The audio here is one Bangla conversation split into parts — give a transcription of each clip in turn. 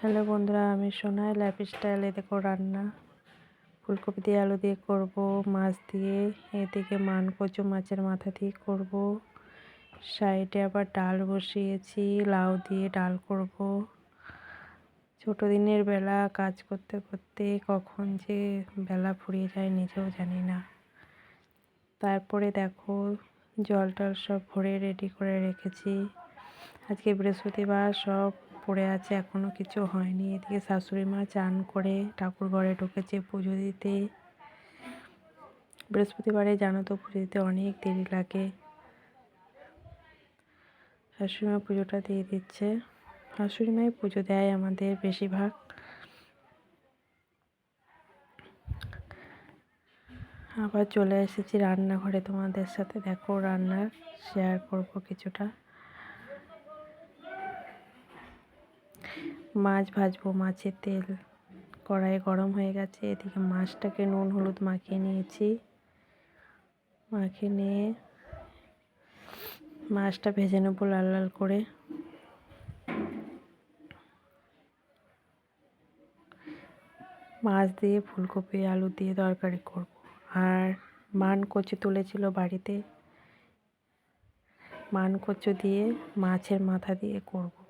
হ্যালো বন্ধুরা, আমি সোনাই লাইফ স্টাইলে দেখো রান্না। ফুলকপি দিয়ে আলু দিয়ে করব, মাছ দিয়ে, এদিকে মান কচু মাছের মাথা দিয়ে করব। সাইডে আবার ডাল বসিয়েছি, লাউ দিয়ে ডাল করব। ছোট দিনের বেলা কাজ করতে করতে কখন যে বেলা ফুরিয়ে যায় নিজেও জানি না। তারপরে দেখো জল টল সব ভরে রেডি করে রেখেছি। আজকে বৃহস্পতিবার, সব পড়ে আছে এখনও কিছু হয়নি। এদিকে শাশুড়ি মা চান করে ঠাকুর ঘরে ঢুকেছে পুজো দিতে। বৃহস্পতিবারে জানো তো পুজো দিতে অনেক দেরি লাগে। শাশুড়ি মা পুজোটা দিয়ে দিচ্ছে। শাশুড়ি মাই পুজো দেয় আমাদের বেশিরভাগ। আবার চলে এসেছি রান্নাঘরে তোমাদের সাথে। দেখো রান্নার শেয়ার করব কিছুটা। মাছ ভাজবো, মাছের তেল। কড়াই গরম হয়ে গেছে, এদিকে মাছটাকে নুন, হলুদ মাখিয়ে নিয়েছি। মাখিয়ে নিয়ে মাছটা ভেজে নেব লাল লাল করে। মাছ দিয়ে ফুলকপি, আলু দিয়ে তরকারি করব। আর মান কচু তুলেছিল বাড়িতে। মান কচু দিয়ে মাছের মাথা দিয়ে করব।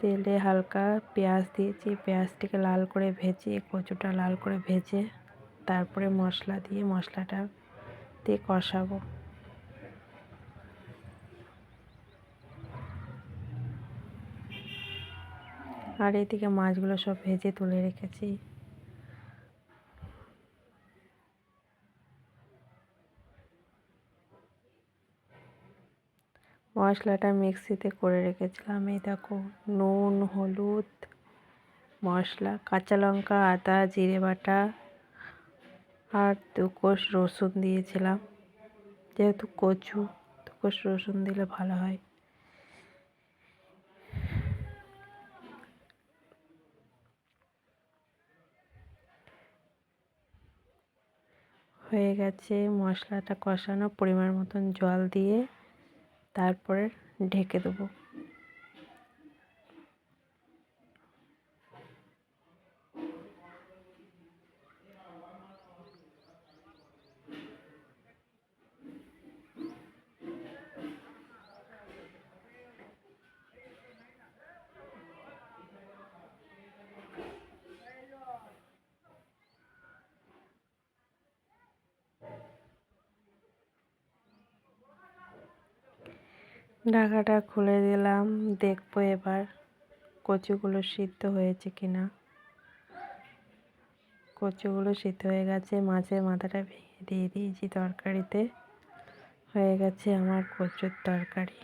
তেলে হালকা পেঁয়াজ দিয়েছি, পেঁয়াজটিকে লাল করে ভেজে, কচুটা লাল করে ভেজে তারপরে মশলা দিয়ে মশলাটা দিয়ে কষাবো। আর এদিকে মাছগুলো সব ভেজে তুলে রেখেছি। মশলাটা মিক্সিতে করে রেখেছিলাম। এই দেখো, নুন, হলুদ, মশলা, কাঁচা লঙ্কা, আদা, জিরে বাটা আর দু কোষ রসুন দিয়েছিলাম। যেহেতু কচু দু কোষ রসুন দিলে ভালো হয়। হয়ে গেছে মশলাটা কষানো, পরিমাণ মতন জল দিয়ে তারপরে ঢেকে দেবো। ঢাকাটা খুলে দিলাম। দেখব এবার কচুগুলো সিদ্ধ হয়েছে কিনা। কচুগুলো সিদ্ধ হয়ে গেছে, মাছের মাথাটা ভেঙে দিয়ে দিয়েছি তরকারিতে। হয়ে গেছে আমার কচুর তরকারি।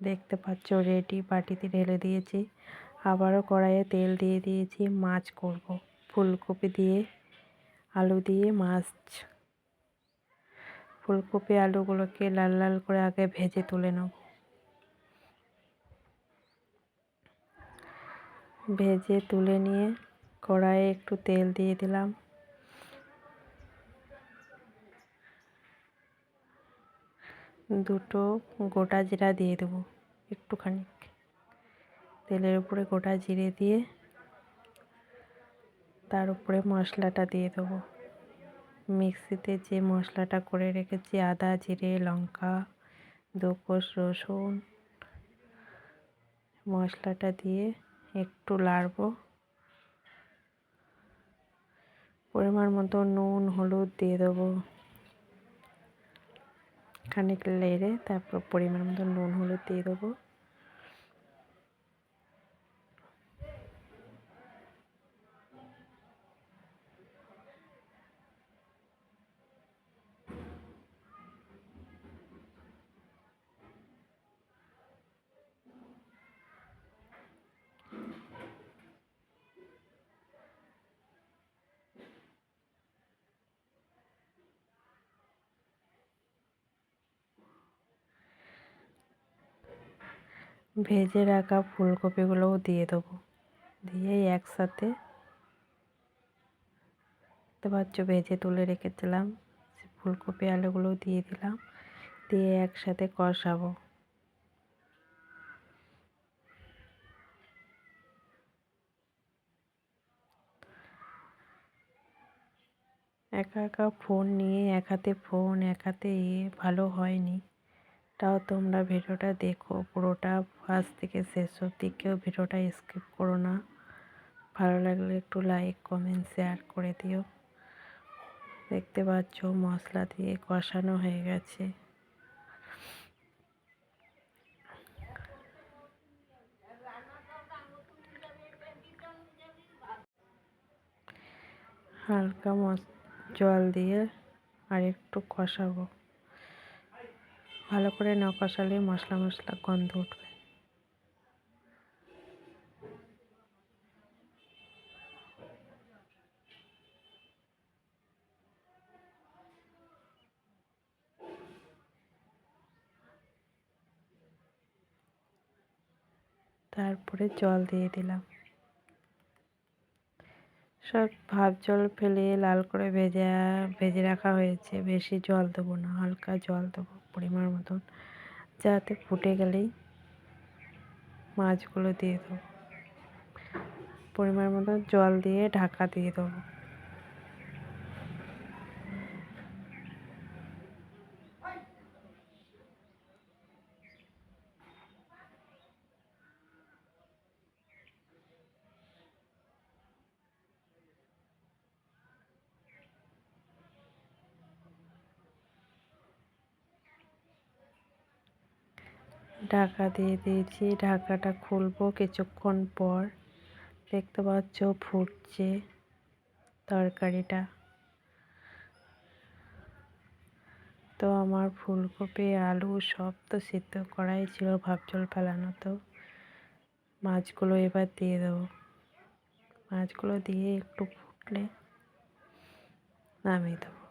দেখতে পাচ্ছ, রেডি, বাটিতে ঢেলে দিয়েছি। আবারও কড়াইয়ে তেল দিয়ে দিয়েছি, মাছ করব। ফুলকপি দিয়ে আলু দিয়ে মাছ। ফুলকপি আলুগুলোকে লাল লাল করে আগে ভেজে তুলে নেব। ভেজে তুলে নিয়ে কড়াইয়ে একটু তেল দিয়ে দিলাম। দুটো গোটা জিরা দিয়ে দেবো একটুখানি। তেলের উপরে গোটা জিরে দিয়ে তার উপরে মশলাটা দিয়ে দেবো। মিক্সিতে যে মশলাটা করে রেখেছি, আদা, জিরে, লঙ্কা, দুকোস, রসুন, মশলাটা দিয়ে একটু লাড়ব। পরিমাণ মতো নুন, হলুদ দিয়ে দেবো। খানিক লেড়ে তারপর পরিমাণ মতো নুন, হলুদ দিয়ে দেবো। ভেজে রাখা ফুলকপিগুলোও দিয়ে দেবো। দিয়ে একসাথে দেখতে পাচ্ছ, ভেজে তুলে রেখেছিলাম। ফুলকপি আলুগুলো দিয়ে দিলাম, দিয়ে একসাথে কষাবো। একা একা ফোন নিয়ে, এক হাতে ফোন, এক হাতে ভালো হয়নি। তাও তোমরা ভিডিওটা দেখো। পুরোটা ফার্স্ট থেকে শেষ অবধি কেউ ভিডিওটা স্কিপ করো না। ভালো লাগলে একটু লাইক কমেন্ট শেয়ার করে দিও। দেখতে পাচ্ছ মশলা দিয়ে কষানো হয়ে গেছে। হালকা জল দিয়ে আর একটু কষাবো। ভালো করে না কষালে মশলা মশলা গন্ধ উঠবে। তারপরে জল দিয়ে দিলাম। সব ভাব জল ফেলে লাল করে ভেজে ভেজে রাখা হয়েছে। বেশি জল দেবো না, হালকা জল দেবো। পরিমাণ মতন। যাতে ফুটে গেলেই মাছগুলো দিয়ে দেবো। পরিমাণ মতন জল দিয়ে ঢাকা দিয়ে দেবো। ঢাকা দিয়ে দিয়েছি। ঢাকাটা খুলবো কিছুক্ষণ পর। দেখতে পাচ্ছ ফুটছে তরকারিটা। তো আমার ফুলকপি, আলু সব তো সিদ্ধ করাই ছিল ভাবজল ফেলানো তো। মাছগুলো এবার দিয়ে দেবো। মাছগুলো দিয়ে একটু ফুটলে নামিয়ে দেবো।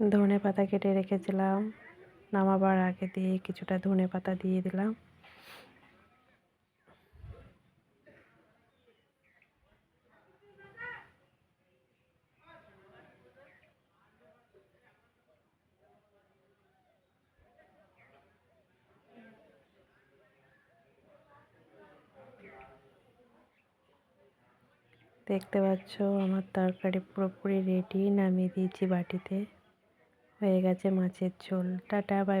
ধনে পাতা কেটে রেখেছিলাম। নামাবার আগে দিয়ে কিছুটা ধনে পাতা দিয়ে দিলাম। দেখতে পাচ্ছ, আমার তরকারি পুরোপুরি রেডি নামিয়ে দিয়েছি বাটিতে। হয়ে গেছে মাছের ঝোল। Tata bye bye